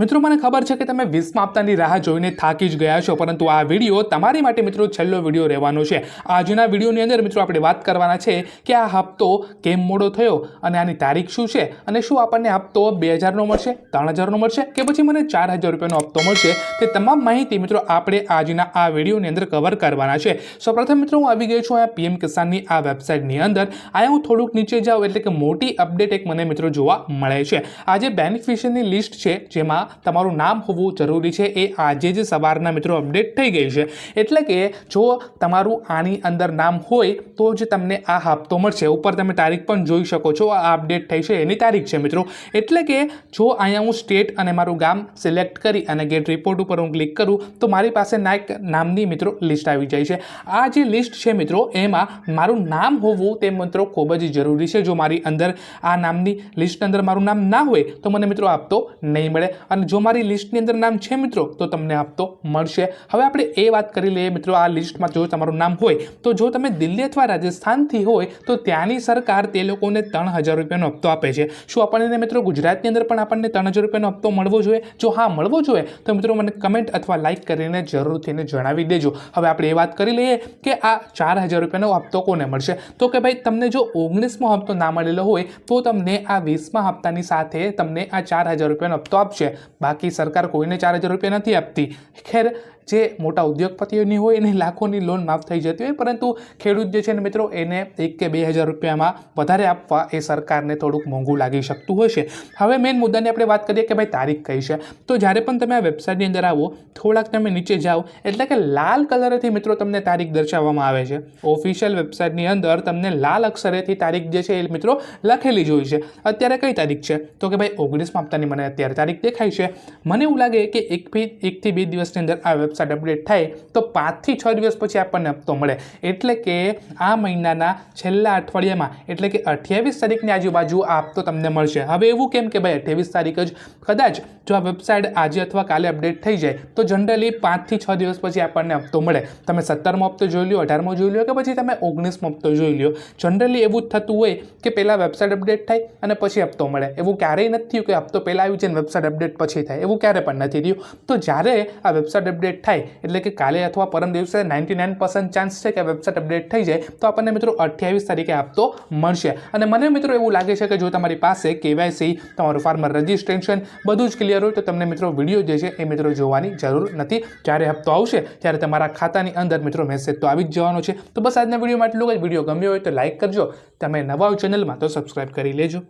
મિત્રો, મને ખબર છે કે તમે વીસમા હપ્તાની રાહ જોઈને થાકી જ ગયા છો, પરંતુ આ વીડિયો તમારી માટે મિત્રો છેલ્લો વીડિયો રહેવાનો છે. આજના વિડીયોની અંદર મિત્રો આપણે વાત કરવાના છે કે આ હપ્તો કેમ મોડો થયો અને આની તારીખ શું છે અને શું આપણને હપ્તો બે હજારનો મળશે, ત્રણ હજારનો મળશે કે પછી મને ચાર હજાર રૂપિયાનો હપ્તો મળશે, તે તમામ માહિતી મિત્રો આપણે આજના આ વિડીયોની અંદર કવર કરવાના છે. સૌપ્રથમ મિત્રો, હું આવી ગયો છું આ પીએમ કિસાનની આ વેબસાઇટની અંદર. અહીંયા હું થોડુંક નીચે જાઉં એટલે કે મોટી અપડેટ એક મને મિત્રો જોવા મળે છે. આ જે બેનિફિશિયરની લિસ્ટ છે જેમાં તમારું નામ હોવું જરૂરી છે. એ આજે જ સવારના મિત્રો અપડેટ થઈ ગઈ છે. એટલે કે જો તમારું આની અંદર નામ હોય તો જ તમને આ હપ્તો મળશે. ઉપર તમે તારીખ પણ જોઈ શકો છો. આ અપડેટ થઈ છે. એની તારીખ છે મિત્રો. એટલે કે જો અહીંયા હું સ્ટેટ અને મારું ગામ સિલેક્ટ કરી અને ગેટ રિપોર્ટ ઉપર હું ક્લિક કરું, તો મારી પાસે નાયક નામની મિત્રો લિસ્ટ આવી જાય છે. આ જે લિસ્ટ છે મિત્રો, એમાં મારું નામ હોવું તે મિત્રો ખૂબ જ જરૂરી છે. જો મારી અંદર આ નામની લિસ્ટ અંદર મારું નામ ના હોય, તો મને મિત્રો આપતો નહીં મળે. અને જો મારી લિસ્ટની અંદર નામ છે મિત્રો, તો તમને આપતો મળશે. હવે આપણે એ વાત કરી લઈએ મિત્રો, આ લિસ્ટમાં જો તમારું નામ હોય, તો જો તમે દિલ્હી અથવા રાજસ્થાનથી હોય, તો ત્યાંની સરકાર તે લોકોને ત્રણ હજાર રૂપિયાનો હપ્તો આપે છે. શું આપણને મિત્રો ગુજરાતની અંદર પણ આપણને ત્રણ હજાર રૂપિયાનો હપ્તો મળવો જોઈએ? જો હા, મળવો જોઈએ, તો મિત્રો મને કમેન્ટ અથવા લાઇક કરીને જરૂરથીને જણાવી દેજો. હવે આપણે એ વાત કરી લઈએ કે આ ચાર હજાર રૂપિયાનો હપ્તો કોને મળશે? તો કે ભાઈ, તમને જો ઓગણીસમો હપ્તો ના મળેલો હોય, તો તમને આ વીસમા હપ્તાની સાથે તમને આ ચાર હજાર રૂપિયાનો હપ્તો આપશે. બાકી સરકાર કોઈને ચાર હજાર રૂપિયા નથી આપતી. ખેર જે મોટા ઉદ્યોગપતિઓની હોય એને લાખોની લોન માફ થઈ જતી હોય. પરંતુ ખેડૂત જે છે ને મિત્રો, એને એક કે બે હજાર રૂપિયામાં વધારે આપવા એ સરકારને થોડુંક મોંઘું લાગી શકતું હોય છે. હવે મેઇન મુદ્દાની આપણે વાત કરીએ કે ભાઈ તારીખ કઈ છે? તો જ્યારે પણ તમે આ વેબસાઇટની અંદર આવો, થોડાક તમે નીચે જાઓ, એટલે કે લાલ કલરેથી મિત્રો તમને તારીખ દર્શાવવામાં આવે છે. ઓફિશિયલ વેબસાઇટની અંદર તમને લાલ અક્ષરેથી તારીખ જે છે એ મિત્રો લખેલી જ હોય છે. અત્યારે કઈ તારીખ છે? તો કે ભાઈ ઓગણીસમાં હપ્તાની મને અત્યારે તારીખ દેખાય છે. મને એવું લાગે કે એક એકથી બે દિવસની અંદર આ વેબસાઇટ અપડેટ થાય, તો પાંચથી છ દિવસ પછી આપણને હપ્તો મળે. એટલે કે આ મહિનાના છેલ્લા અઠવાડિયામાં, એટલે કે અઠ્યાવીસ તારીખની આજુબાજુ આ હપ્તો તમને મળશે. હવે એવું કેમ કે ભાઈ, અઠ્યાવીસ તારીખ જ, કદાચ જો આ વેબસાઇટ આજે અથવા કાલે અપડેટ થઈ જાય, તો જનરલી પાંચથી છ દિવસ પછી આપણને હપ્તો મળે. તમે સત્તરમો હપ્તો જોઈ લો અઢારમો જોઈ લો કે પછી તમે ઓગણીસમો હપ્તો જોઈ લો જનરલી એવું જ થતું હોય કે પહેલાં વેબસાઇટ અપડેટ થાય અને પછી હપ્તો મળે. એવું ક્યારેય નથી થયું કે હપ્તો પહેલાં આવી છે ને વેબસાઇટ અપડેટ પછી થાય. એવું ક્યારે પણ નથી થયું. તો જ્યારે આ વેબસાઇટ અપડેટ થાય, એટલે કે કાલે અથવા પરમ દિવસે નાઇન્ટી નાઇન પર્સન્ટ ચાન્સ છે કે વેબસાઇટ અપડેટ થઈ જાય, તો આપણને મિત્રો અઠ્યાવીસ તારીખે આપતો મળશે. અને મને મિત્રો એવું લાગે છે કે જો તમારી પાસે કેવાયસી તમારું ફાર્મર રજિસ્ટ્રેશન બધું જ ક્લિયર હોય, તો તમને મિત્રો વીડિયો જે છે એ મિત્રો જોવાની જરૂર નથી. જ્યારે હપ્તો આવશે, ત્યારે તમારા ખાતાની અંદર મિત્રો મેસેજ તો આવી જ જવાનો છે. તો બસ આજના વિડીયોમાં એટલું જ. વીડિયો ગમ્યો હોય તો લાઇક કરજો. તમે નવા ચેનલમાં તો સબસ્ક્રાઈબ કરી લેજો.